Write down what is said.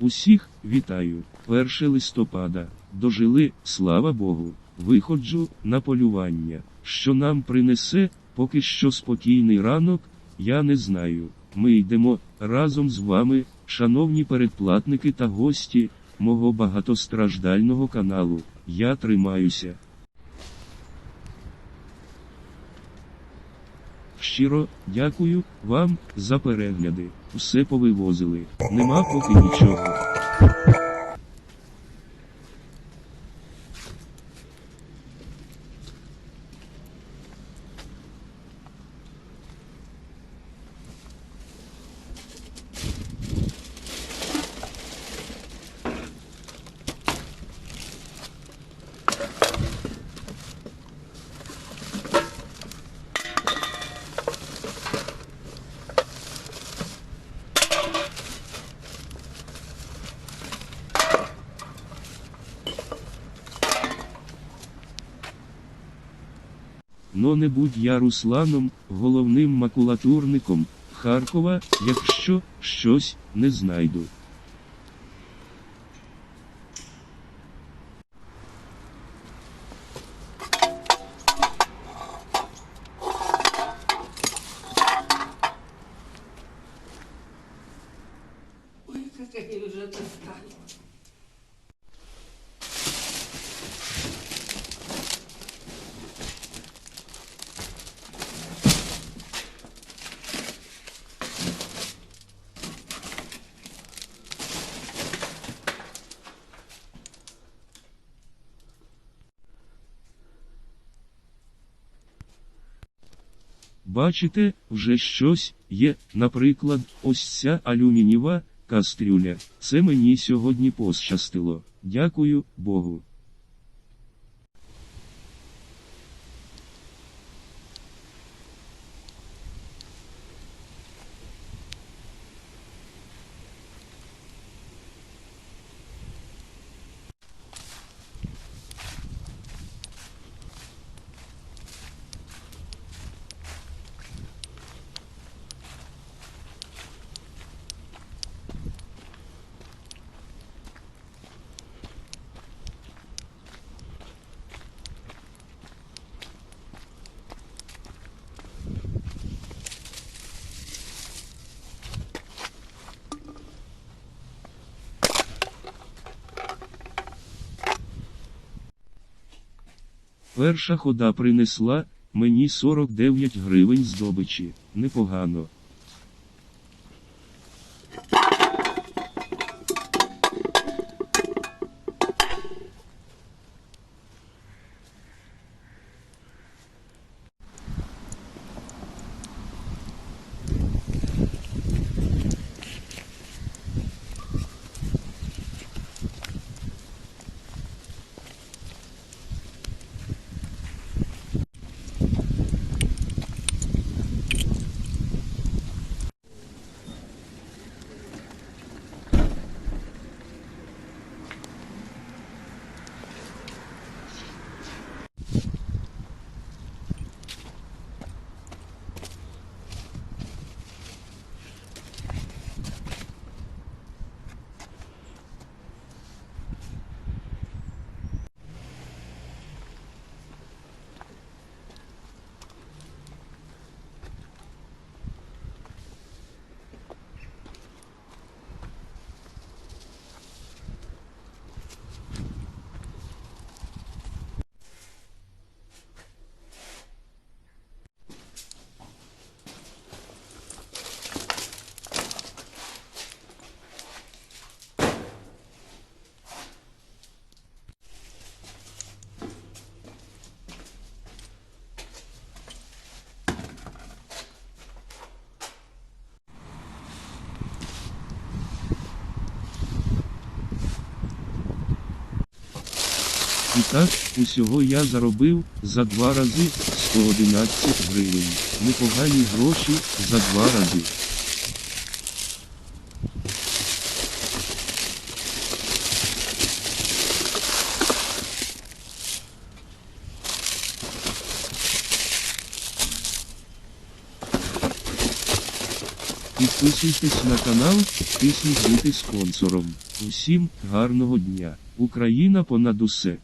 Усіх вітаю. 1 листопада. Дожили, слава Богу. Виходжу на полювання. Що нам принесе, поки що спокійний ранок, я не знаю. Ми йдемо разом з вами, шановні передплатники та гості мого багатостраждального каналу. Я тримаюся. Щиро дякую вам за перегляди. Все повивозили. Нема поки нічого. Но не будь я Русланом, головним макулатурником Харкова, якщо щось не знайду. Ой, как они уже достали. Бачите, вже щось є, наприклад, ось ця алюмінієва кастрюля. Це мені сьогодні пощастило. Дякую Богу. Перша хода принесла мені 49 гривень здобичі. Непогано. І так, усього я заробив за два рази 111 гривень. Непогані гроші за два рази. Підписуйтесь на канал, тисніть бути спонсором. Усім гарного дня. Україна понад усе.